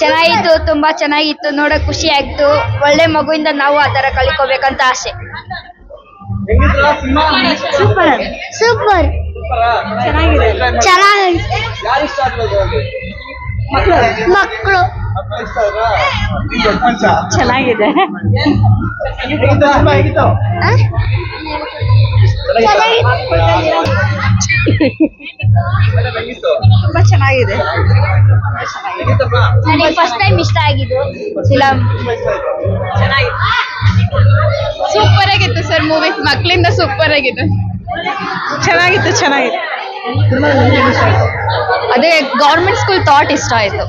ಚೆನ್ನಾಗಿತ್ತು ತುಂಬಾ ಚೆನ್ನಾಗಿತ್ತು ನೋಡಕ್ ಖುಷಿ ಆಯ್ತು ಒಳ್ಳೆ ಮಗುವಿಂದ ನಾವು ಆ ತರ ಕಲಿಕೋಬೇಕಂತ ಆಸೆ. ಸೂಪರ್. ಸೂಪರ್. ಚೆನ್ನಾಗಿದೆ. ಚೆನ್ನಾಗಿ? ಮಕ್ಕಳು. ಚೆನ್ನಾಗಿದೆ. ತುಂಬಾ ಚೆನ್ನಾಗಿದೆ? ನನಗೆ ಫಸ್ಟ್ ಟೈಮ್ ಇಷ್ಟ ಆಗಿದ್ದು ಫಿಲಮ್. ಸೂಪರ್ ಆಗಿತ್ತು ಸರ್ ಮೂವಿ ಮಕ್ಕಳಿಂದ ಸೂಪರ್ ಆಗಿದೆ ಚೆನ್ನಾಗಿತ್ತು ಚೆನ್ನಾಗಿತ್ತು? ಅದೇ ಗೌರ್ಮೆಂಟ್ ಸ್ಕೂಲ್ ಥಾಟ್ ಇಷ್ಟ ಆಯ್ತು.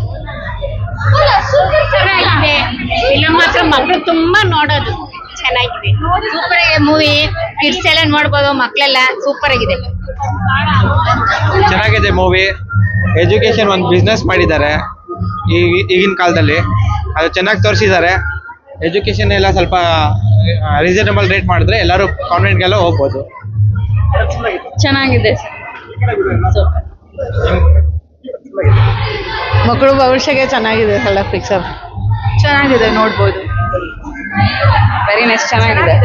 ಚೆನ್ನಾಗಿದೆ. ಫಿಲಮ್ ಮಾತ್ರ ಮಕ್ಕಳು ತುಂಬಾ ನೋಡೋದು. ಚೆನ್ನಾಗಿದೆ. ಸೂಪರ್ ಆಗಿದೆ ಮೂವಿ ಕಿಡ್ಸ್ ಎಲ್ಲ ನೋಡ್ಬೋದು ಮಕ್ಕಳೆಲ್ಲ ಸೂಪರ್ ಆಗಿದೆ. ಚೆನ್ನಾಗಿದೆ ಮೂವಿ. ಎಜುಕೇಶನ್ ಒಂದು ಬಿಸ್ನೆಸ್ ಮಾಡಿದ್ದಾರೆ. ಈಗ ಈಗಿನ ಕಾಲದಲ್ಲಿ. ಅದು ಚೆನ್ನಾಗಿ ತೋರಿಸಿದ್ದಾರೆ. ಎಜುಕೇಶನ್ ಎಲ್ಲ ಸ್ವಲ್ಪ ರೀಸನಬಲ್ ರೇಟ್ ಮಾಡಿದ್ರೆ ಎಲ್ಲರೂ ಕಾನ್ವೆಂಟ್ಗೆಲ್ಲ ಹೋಗ್ಬೋದು. ಚೆನ್ನಾಗಿದೆ ಮಕ್ಕಳು ಭವಿಷ್ಯಕ್ಕೆ ಚೆನ್ನಾಗಿದೆ ಸಲ ಪಿಕ್ಚರ್ ಚೆನ್ನಾಗಿದೆ ನೋಡ್ಬೋದು. ವೆರಿ ನೈಸ್ ಚೆನ್ನಾಗಿದೆ.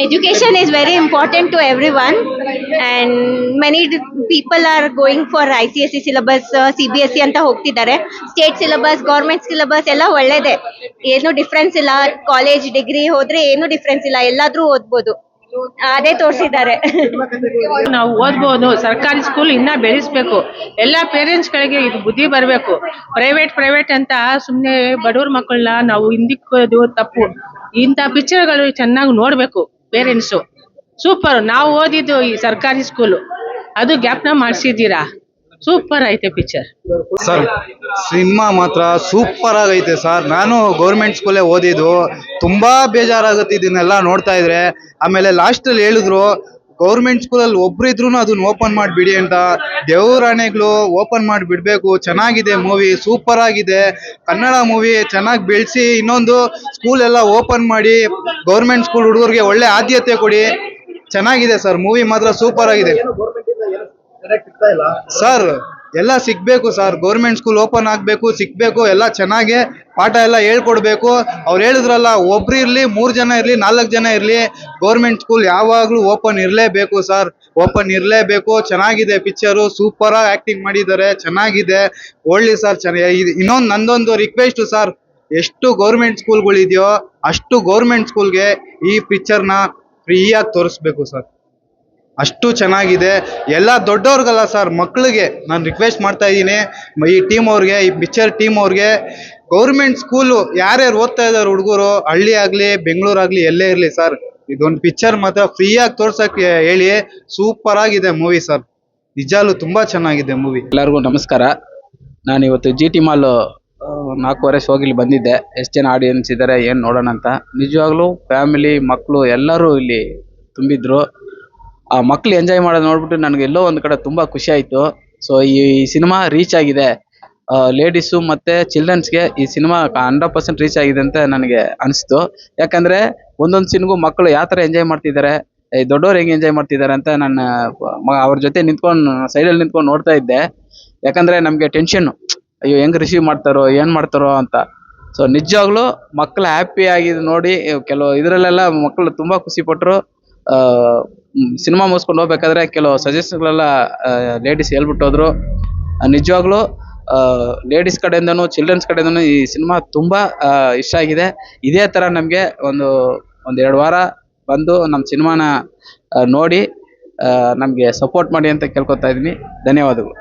Education is very important to everyone and many d- people are going for ICSE syllabus uh, CBSE ಅಂತ ಹೋಗ್ತಿದ್ದಾರೆ. ಸ್ಟೇಟ್ ಸಿಲಬಸ್ ಗೌರ್ಮೆಂಟ್ ಸಿಲಬಸ್ ಎಲ್ಲ ಒಳ್ಳೇದೇ. ಏನು ಡಿಫ್ರೆನ್ಸ್ ಇಲ್ಲ. ಕಾಲೇಜ್ ಡಿಗ್ರಿ ಹೋದ್ರೆ ಏನು ಡಿಫ್ರೆನ್ಸ್ ಇಲ್ಲ. ಎಲ್ಲಾದ್ರೂ ಓದ್ಬೋದು. ಅದೇ ತೋರಿಸಿದ್ದಾರೆ. ನಾವು ಓದ್ಬೋದು. ಸರ್ಕಾರಿ ಸ್ಕೂಲ್ ಇನ್ನ ಬೆಳೆಸ್ಬೇಕು. ಎಲ್ಲ ಪೇರೆಂಟ್ಸ್ಗಳಿಗೆ ಇದು ಬುದ್ಧಿ ಬರಬೇಕು. ಪ್ರೈವೇಟ್ ಪ್ರೈವೇಟ್ ಅಂತ ಸುಮ್ಮನೆ ಬಡವ್ರ ಮಕ್ಕಳನ್ನ ನಾವು ಹಿಂದಿಕ್ಕೋದು ತಪ್ಪು. ಇಂಥ ಪಿಕ್ಚರ್ಗಳು ಚೆನ್ನಾಗಿ ನೋಡಬೇಕು. ಪೇರೆಂಟ್ಸು. ಸೂಪರ್. ನಾವು ಓದಿದ್ದು ಈ ಸರ್ಕಾರಿ ಸ್ಕೂಲ್. ಅದು ಜ್ಞಾಪನ ಮಾಡಿಸಿದ್ದೀರಾ? ಸೂಪರ್ ಐತೆ ಪಿಕ್ಚರ್. ಸರ್, ಸಿನಿಮಾ ಮಾತ್ರ ಸೂಪರ್ ಆಗೈತೆ ಸರ್. ನಾನು ಗೌರ್ಮೆಂಟ್ ಸ್ಕೂಲೇ ಓದಿದ್ದು. ತುಂಬಾ ಬೇಜಾರಾಗುತ್ತೆ ಇದನ್ನೆಲ್ಲ ನೋಡ್ತಾ ಇದ್ರೆ. ಆಮೇಲೆ ಲಾಸ್ಟ್ ಅಲ್ಲಿ ಹೇಳಿದ್ರು ಗೌರ್ಮೆಂಟ್ ಸ್ಕೂಲಲ್ಲಿ ಒಬ್ರಿದ್ರು ಅದನ್ನ ಓಪನ್ ಮಾಡಿಬಿಡಿ ಅಂತ ದೇವರಾಣೆಗಳು ಓಪನ್ ಮಾಡಿ ಬಿಡ್ಬೇಕು ಚೆನ್ನಾಗಿದೆ ಮೂವಿ ಸೂಪರ್ ಆಗಿದೆ. ಕನ್ನಡ ಮೂವಿ ಚೆನ್ನಾಗಿ ಬೆಳೆಸಿ ಇನ್ನೊಂದು ಸ್ಕೂಲ್ ಎಲ್ಲ ಓಪನ್ ಮಾಡಿ ಗೌರ್ಮೆಂಟ್ ಸ್ಕೂಲ್ ಹುಡುಗರಿಗೆ ಒಳ್ಳೆ ಆದ್ಯತೆ ಕೊಡಿ. ಚೆನ್ನಾಗಿದೆ ಸರ್ ಮೂವಿ ಮಾತ್ರ ಸೂಪರ್ ಆಗಿದೆ. ಸರ್ ಎಲ್ಲ ಸಿಗ್ಬೇಕು ಸರ್. ಗೌರ್ಮೆಂಟ್ ಸ್ಕೂಲ್ ಓಪನ್ ಆಗ್ಬೇಕು, ಸಿಗ್ಬೇಕು, ಎಲ್ಲ ಚೆನ್ನಾಗಿ ಪಾಠ ಎಲ್ಲ ಹೇಳ್ಕೊಡ್ಬೇಕು. ಅವ್ರು ಹೇಳಿದ್ರಲ್ಲ, ಒಬ್ರು ಇರ್ಲಿ, ಮೂರು ಜನ ಇರ್ಲಿ, ನಾಲ್ಕು ಜನ ಇರ್ಲಿ, ಗೌರ್ಮೆಂಟ್ ಸ್ಕೂಲ್ ಯಾವಾಗಲೂ ಓಪನ್ ಇರಲೇಬೇಕು ಸರ್. ಓಪನ್ ಇರಲೇಬೇಕು. ಚೆನ್ನಾಗಿದೆ ಪಿಕ್ಚರು, ಸೂಪರ್ ಆಗಿ ಆಕ್ಟಿಂಗ್ ಮಾಡಿದ್ದಾರೆ, ಚೆನ್ನಾಗಿದೆ. ಒಳ್ಳೆ ಸರ್ ಚೆನ್ನಾಗಿ ಇನ್ನೊಂದು ನಂದೊಂದು ರಿಕ್ವೆಸ್ಟ್ ಸರ್. ಎಷ್ಟು ಗೌರ್ಮೆಂಟ್ ಸ್ಕೂಲ್ಗಳಿದೆಯೋ ಅಷ್ಟು ಗೌರ್ಮೆಂಟ್ ಸ್ಕೂಲ್ಗೆ ಈ ಪಿಕ್ಚರ್ನ ಫ್ರೀಯಾಗಿ ತೋರಿಸ್ಬೇಕು ಸರ್. ಅಷ್ಟು ಚೆನ್ನಾಗಿದೆ. ಎಲ್ಲ ದೊಡ್ಡವ್ರಿಗಲ್ಲ ಸರ್ ಮಕ್ಕಳಿಗೆ ನಾನು ರಿಕ್ವೆಸ್ಟ್ ಮಾಡ್ತಾ ಇದ್ದೀನಿ. ಈ ಟೀಮ್ ಅವ್ರಿಗೆ, ಈ ಪಿಕ್ಚರ್ ಟೀಮ್ ಅವ್ರಿಗೆ. ಗೌರ್ಮೆಂಟ್ ಸ್ಕೂಲು ಯಾರ್ಯಾರು ಓದ್ತಾ ಇದ್ದಾರೆ ಹುಡುಗರು, ಹಳ್ಳಿ ಆಗಲಿ ಬೆಂಗಳೂರಾಗಲಿ ಎಲ್ಲೇ ಇರಲಿ ಸರ್ ಇದೊಂದು ಪಿಕ್ಚರ್ ಮಾತ್ರ ಫ್ರೀಯಾಗಿ ತೋರ್ಸಕ್ಕೆ ಹೇಳಿ ಸೂಪರ್ ಆಗಿದೆ ಮೂವಿ ಸರ್ ನಿಜಾಲು ತುಂಬಾ ಚೆನ್ನಾಗಿದೆ ಮೂವಿ ಎಲ್ಲರಿಗೂ ನಮಸ್ಕಾರ. ನಾನು ಇವತ್ತು ಜಿ ಟಿ ಮಾಲ್ ನಾಲ್ಕೂವರೆ ಶೋಗಿಲಿ ಬಂದಿದ್ದೆ. ಎಷ್ಟು ಜನ ಆಡಿಯನ್ಸ್ ಇದ್ದಾರೆ ಏನು ನೋಡೋಣ ಅಂತ ನಿಜವಾಗ್ಲೂ ಫ್ಯಾಮಿಲಿ ಮಕ್ಕಳು ಎಲ್ಲರೂ ಇಲ್ಲಿ ತುಂಬಿದ್ರು. ಆ ಮಕ್ಳು ಎಂಜಾಯ್ ಮಾಡೋದು ನೋಡ್ಬಿಟ್ಟು ನನಗೆ ಎಲ್ಲೋ ಒಂದು ಕಡೆ ತುಂಬಾ ಖುಷಿ ಆಯಿತು. ಸೊ ಈ ಸಿನಿಮಾ ರೀಚ್ ಆಗಿದೆ. ಲೇಡೀಸ್ ಮತ್ತೆ ಚಿಲ್ಡ್ರನ್ಸ್ಗೆ ಈ ಸಿನಿಮಾ ಹಂಡ್ರೆಡ್ ಪರ್ಸೆಂಟ್ ರೀಚ್ ಆಗಿದೆ ಅಂತ ನನಗೆ ಅನಿಸ್ತು. ಯಾಕಂದ್ರೆ ಒಂದೊಂದು ಸಿನ್ಗೂ ಮಕ್ಕಳು ಯಾವ ತರ ಎಂಜಾಯ್ ಮಾಡ್ತಿದ್ದಾರೆ ದೊಡ್ಡವರು ಹೆಂಗೆ ಎಂಜಾಯ್ ಮಾಡ್ತಿದ್ದಾರೆ ಅಂತ ನನ್ನ ಅವ್ರ ಜೊತೆ ನಿಂತ್ಕೊಂಡು ಸೈಡಲ್ಲಿ ನಿಂತ್ಕೊಂಡು ನೋಡ್ತಾ ಇದ್ದೆ. ಯಾಕಂದ್ರೆ ನಮಗೆ ಟೆನ್ಷನ್ ಅಯ್ಯೋ, ಹೆಂಗ್ ರಿಸೀವ್ ಮಾಡ್ತಾರೋ, ಏನು ಮಾಡ್ತಾರೋ ಅಂತ. ಸೊ ನಿಜವಾಗ್ಲೂ ಮಕ್ಕಳು ಹ್ಯಾಪಿ ಆಗಿ ನೋಡಿ, ಕೆಲವು ಇದರಲ್ಲೆಲ್ಲ ಮಕ್ಕಳು ತುಂಬ ಖುಷಿಪಟ್ಟರು ಸಿನಿಮಾ ಮುಗಿಸ್ಕೊಂಡು ಹೋಗ್ಬೇಕಾದ್ರೆ ಕೆಲವು ಸಜೆಷನ್ಗಳೆಲ್ಲ ಲೇಡೀಸ್ ಹೇಳ್ಬಿಟ್ಟು ಹೋದ್ರು. ನಿಜವಾಗ್ಲೂ ಲೇಡೀಸ್ ಕಡೆಯಿಂದನೂ ಚಿಲ್ಡ್ರನ್ಸ್ ಕಡೆಯಿಂದನೂ ಈ ಸಿನಿಮಾ ತುಂಬಾ ಇಷ್ಟ ಆಗಿದೆ. ಇದೇ ತರ ನಮಗೆ ಒಂದು ಒಂದು ಎರಡು ವಾರ ಬಂದು ನಮ್ಮ ಸಿನಿಮಾನ ನೋಡಿ ನಮಗೆ ಸಪೋರ್ಟ್ ಮಾಡಿ ಅಂತ ಕೇಳ್ಕೊತಾ ಇದ್ದೀನಿ. ಧನ್ಯವಾದಗಳು.